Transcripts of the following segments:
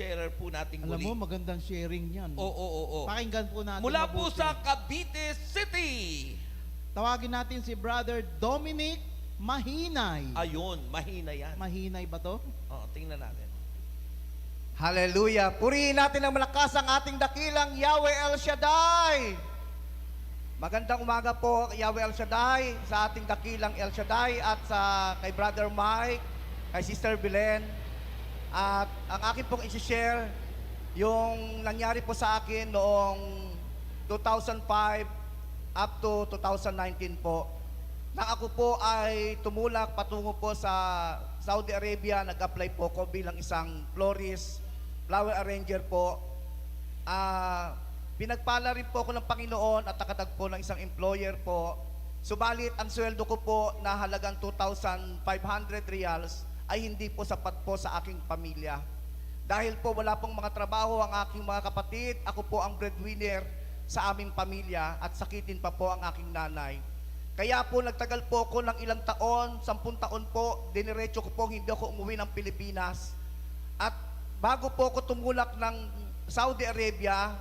sharer po nating Alam muli. mo, magandang sharing yan. Oo, oo, oo. Pakinggan po natin Mula po mabuti. sa Cavite City. Tawagin natin si Brother Dominic Mahinay. Ayun, mahina yan. Mahinay ba to? oh, tingnan natin. Hallelujah. Purihin natin ng malakas ang ating dakilang Yahweh El Shaddai. Magandang umaga po, Yahweh El Shaddai, sa ating dakilang El Shaddai at sa kay Brother Mike, kay Sister Belen. At ang akin pong isi-share, yung nangyari po sa akin noong 2005 up to 2019 po. Na ako po ay tumulak patungo po sa Saudi Arabia, nag-apply po ko bilang isang florist, flower arranger po. Ah, pinagpala rin po ako ng Panginoon at nakatagpo ng isang employer po. Subalit ang sweldo ko po na halagang 2,500 reals ay hindi po sapat po sa aking pamilya. Dahil po wala pong mga trabaho ang aking mga kapatid, ako po ang breadwinner sa aming pamilya at sakitin pa po ang aking nanay. Kaya po nagtagal po ako ng ilang taon, sampung taon po, diniretso ko po hindi ako umuwi ng Pilipinas. At bago po ako tumulak ng Saudi Arabia,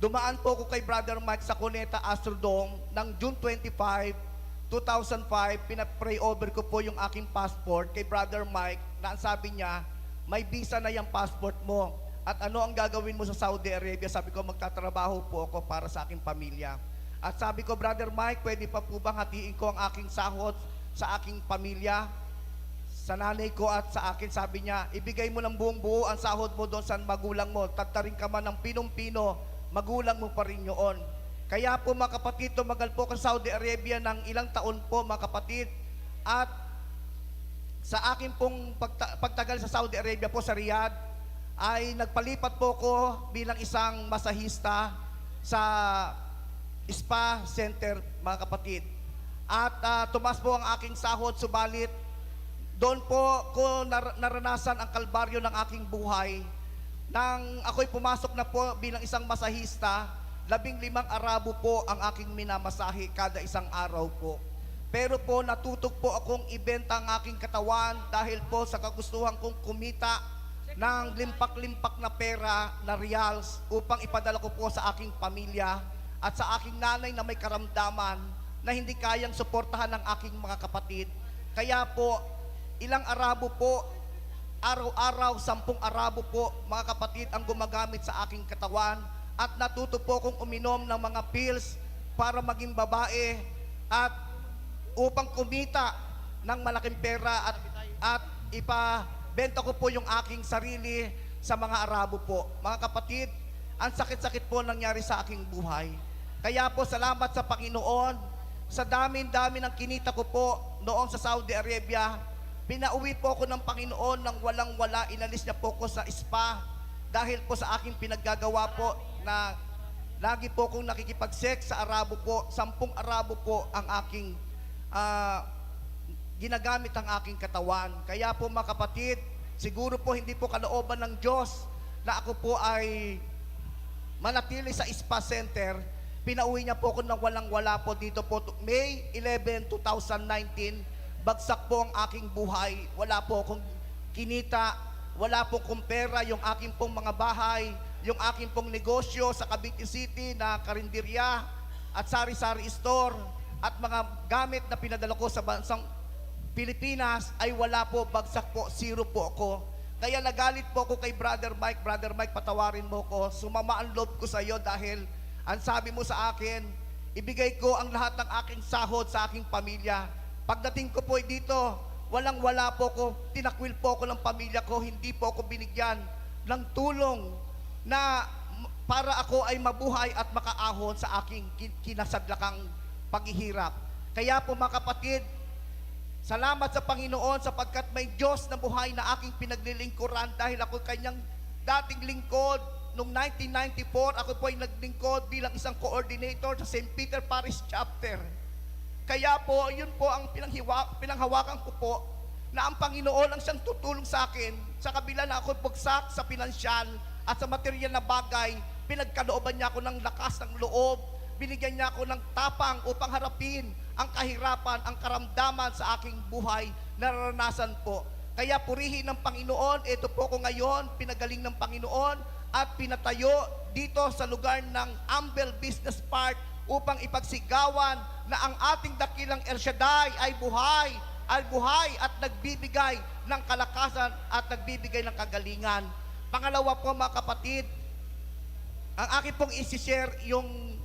dumaan po ako kay Brother Mike sa Cuneta Astrodome ng June 25, 2005, pinapray over ko po yung aking passport kay Brother Mike na sabi niya, may visa na yung passport mo. At ano ang gagawin mo sa Saudi Arabia? Sabi ko, magtatrabaho po ako para sa aking pamilya. At sabi ko, Brother Mike, pwede pa po bang hatiin ko ang aking sahod sa aking pamilya? Sa nanay ko at sa akin, sabi niya, ibigay mo ng buong buo ang sahod mo doon sa magulang mo. Tatarin ka man ng pinong-pino, magulang mo pa rin yun. Kaya po mga kapatid, tumagal po sa Saudi Arabia ng ilang taon po mga kapatid. At sa akin pong pagta- pagtagal sa Saudi Arabia po sa Riyadh, ay nagpalipat po ko bilang isang masahista sa spa center mga kapatid. At ah, tumas po ang aking sahod, subalit doon po ko nar- naranasan ang kalbaryo ng aking buhay. Nang ako'y pumasok na po bilang isang masahista, labing limang arabo po ang aking minamasahe kada isang araw po. Pero po natutog po akong ibenta ang aking katawan dahil po sa kagustuhan kong kumita ng limpak-limpak na pera na reals upang ipadala ko po sa aking pamilya at sa aking nanay na may karamdaman na hindi kayang suportahan ng aking mga kapatid. Kaya po, ilang arabo po, araw-araw, sampung arabo po, mga kapatid, ang gumagamit sa aking katawan at natuto po akong uminom ng mga pills para maging babae at upang kumita ng malaking pera at, at ipabenta ko po yung aking sarili sa mga Arabo po. Mga kapatid, ang sakit-sakit po nangyari sa aking buhay. Kaya po salamat sa Panginoon sa dami-dami ng kinita ko po noon sa Saudi Arabia. Pinauwi po ako ng Panginoon ng walang-wala. Inalis niya po ko sa spa dahil po sa aking pinaggagawa po na lagi po akong nakikipag-sex sa Arabo po. Sampung Arabo po ang aking ah, ginagamit ang aking katawan. Kaya po mga kapatid, siguro po hindi po kalooban ng Diyos na ako po ay manatili sa spa center. Pinauwi niya po ako ng walang-wala po dito po. May 11, 2019, bagsak po ang aking buhay. Wala po akong kinita, wala po akong pera, yung aking pong mga bahay, yung aking pong negosyo sa Cavite City na karinderya at sari-sari store at mga gamit na pinadala ko sa bansang Pilipinas ay wala po, bagsak po, zero po ako. Kaya nagalit po ako kay Brother Mike, Brother Mike, patawarin mo ko. Sumama ang loob ko sa iyo dahil ang sabi mo sa akin, ibigay ko ang lahat ng aking sahod sa aking pamilya. Pagdating ko po dito, walang wala po ko, tinakwil po ako ng pamilya ko, hindi po ako binigyan ng tulong na para ako ay mabuhay at makaahon sa aking kin- kinasadlakang paghihirap. Kaya po mga kapatid, Salamat sa Panginoon sapagkat may Diyos na buhay na aking pinaglilingkuran dahil ako kanyang dating lingkod. Noong 1994, ako po ay naglingkod bilang isang coordinator sa St. Peter Parish Chapter. Kaya po, yun po ang pinanghiwa, pinanghawakan ko po na ang Panginoon ang siyang tutulong sa akin sa kabila na ako bugsak sa pinansyal at sa material na bagay, pinagkalooban niya ako ng lakas ng loob, binigyan niya ako ng tapang upang harapin ang kahirapan, ang karamdaman sa aking buhay na naranasan po. Kaya purihin ng Panginoon, ito po ko ngayon, pinagaling ng Panginoon at pinatayo dito sa lugar ng Ambel Business Park upang ipagsigawan na ang ating dakilang El Shaddai ay buhay, ay buhay at nagbibigay ng kalakasan at nagbibigay ng kagalingan. Pangalawa po mga kapatid, ang akin pong isi-share yung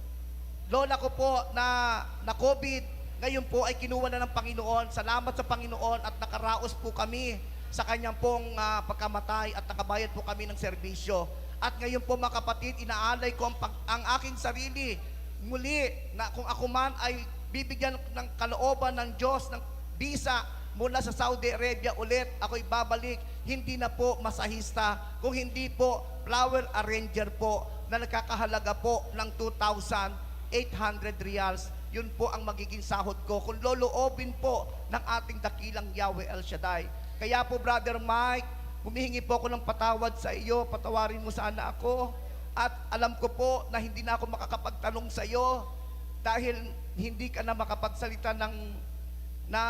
lola ko po na na COVID, ngayon po ay kinuha na ng Panginoon. Salamat sa Panginoon at nakaraos po kami sa kanyang pong ah, pagkamatay at nakabayad po kami ng serbisyo. At ngayon po mga kapatid, inaalay ko ang, pag- ang aking sarili muli na kung ako man ay bibigyan ng kalooban ng Diyos ng visa mula sa Saudi Arabia ulit, ako'y babalik, hindi na po masahista, kung hindi po flower arranger po na nagkakahalaga po ng 2,800 reals. Yun po ang magiging sahod ko kung loloobin po ng ating dakilang Yahweh El Shaddai. Kaya po, Brother Mike, humihingi po ako ng patawad sa iyo. Patawarin mo sana ako. At alam ko po na hindi na ako makakapagtanong sa iyo dahil hindi ka na makapagsalita ng na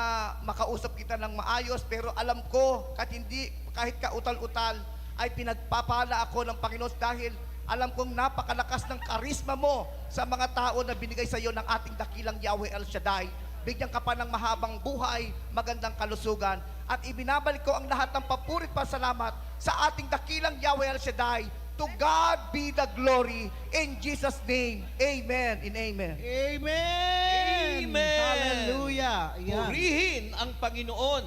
makausap kita ng maayos pero alam ko kahit hindi kahit kautal-utal ay pinagpapala ako ng Panginoon dahil alam kong napakalakas ng karisma mo sa mga tao na binigay sa iyo ng ating dakilang Yahweh El Shaddai. Bigyan ka pa ng mahabang buhay, magandang kalusugan, at ibinabalik ko ang lahat ng papurit pa salamat sa ating dakilang Yahweh El Shaddai. To God be the glory in Jesus' name. Amen and amen. Amen! Amen! Hallelujah! Ayan. Purihin ang Panginoon.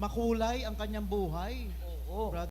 Makulay ang kanyang buhay. Oo. Brother